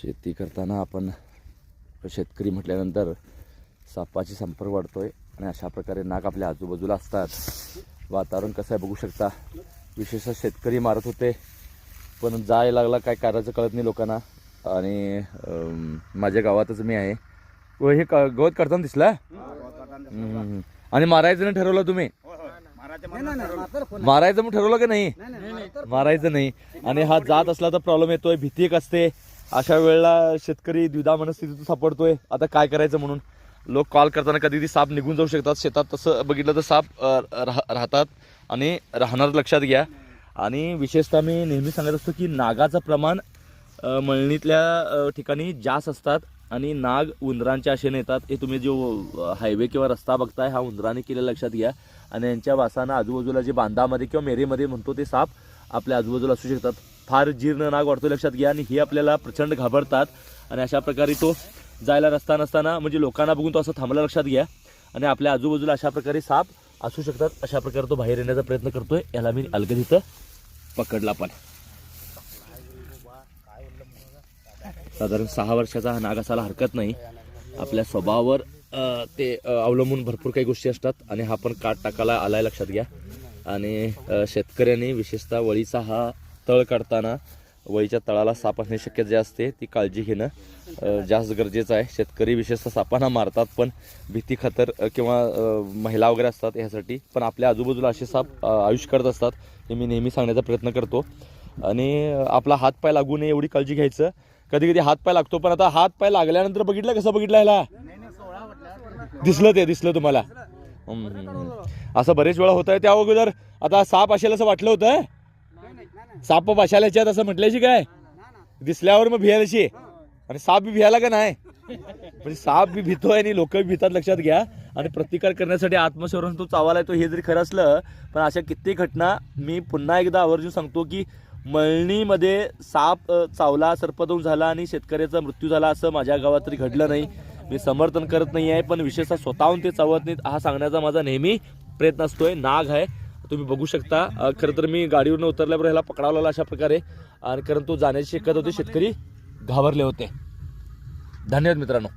शेती करताना आपण शेतकरी म्हटल्यानंतर सापाची संपर्क वाढतोय आणि अशा प्रकारे नाग आपल्या आजूबाजूला असतात. वातावरण कसं आहे बघू शकता. विशेषतः शेतकरी मारत होते पण जाय लागला काय करायचं कळत नाही लोकांना. आणि माझ्या गावातच मी आहे. व हे क- गवत करताना दिसला? आणि मारायचं नाही ठरवलं तुम्ही? मारायचं मग ठरवलं की नाही? मारायचं नाही. आणि हा जात असला तर प्रॉब्लेम येतोय भीती एक असते. अशा वेळेला शेतकरी द्विधा मनस्थितीतून सापडतोय. आता काय करायचं म्हणून? लोक कॉल करताना कधी ती साप निघून जाऊ शकतात. शेतात तसं बघितलं तर साप राह- राहतात आणि राहणार लक्षात घ्या. आणि विशेषतः मी नेहमी सांगत असतो की नागाचं प्रमाण मळणीतल्या ठिकाणी जास्त असतात आणि नाग उंदरांच्या आशेने येतात. हे तुम्ही जो हायवे किंवा रस्ता बघताय हा उंदराने केलेला लक्षात घ्या. आणि यांच्या वासानं आजूबाजूला जे बांधामध्ये किंवा मेरेमध्ये म्हणतो ते साप आपल्या आजूबाजूला असू शकतात. फार जीर्ण नाग वाढतो लक्षात घ्या. आणि हे आपल्याला प्रचंड घाबरतात. आणि अशा प्रकारे तो जायला रस्ता नसताना म्हणजे लोकांना बघून तो असं थांबला लक्षात घ्या. आणि आपल्या आजूबाजूला अशा प्रकारे साप असू शकतात. अशा प्रकारे तो बाहेर येण्याचा प्रयत्न करतोय. याला मी अलगद इथं पकडला पण. साधारण सहा वर्षाचा हा नाग असायला हरकत नाही. आपल्या स्वभावावर ते अवलंबून भरपूर काही गोष्टी असतात. आणि हा पण काट टाकायला आलाय लक्षात घ्या. आणि शेतकऱ्यांनी विशेषतः वळीचा हा तळ काढताना वहीच्या तळाला साप असण्याची शक्यता जास्त असते ती काळजी घेणं जास्त गरजेचं आहे. शेतकरी विशेषतः सापांना मारतात पण भीती खतर किंवा महिला वगैरे असतात ह्यासाठी पण आपल्या आजूबाजूला असे साप आयुष्य करत असतात हे मी नेहमी सांगण्याचा प्रयत्न करतो. आणि आपला हातपाय लागू नये एवढी काळजी घ्यायचं. कधी कधी हात पाय लागतो पण आता हात पाय लागल्यानंतर बघितलं कसं बघितलं ह्याला? दिसलं ते दिसलं तुम्हाला. असं बरेच वेळा होत आहे त्या अगोदर आता साप असेल असं वाटलं होतं साप बसायला याच्यात असं म्हटल्याशी काय? दिसल्यावर मग भियायलाशी आणि साप बी भियाला का नाही? म्हणजे साप बी भीतोय आणि लोक भीतात लक्षात घ्या. आणि प्रतिकार करण्यासाठी आत्मसंरक्षण तो चावाला येतो हे जरी खरं असलं पण अशा कित्येक घटना मी पुन्हा एकदा आवर्जून सांगतो की मळणीमध्ये साप चावला सर्पदोष झाला आणि शेतकऱ्याचा मृत्यू झाला असं माझ्या गावात तरी घडलं नाही. मी समर्थन करत नाही आहे पण विशेषतः स्वतःहून ते चावत नाहीत हा सांगण्याचा माझा नेहमी प्रयत्न असतोय. नाग आहे. तुम्ही बघू शकता. खरं तर मी गाडीवरून उतरल्यावर ह्याला पकडावं अशा प्रकारे. आणि कारण तो जाण्याची शिकत होती शेतकरी घाबरले होते. धन्यवाद मित्रांनो.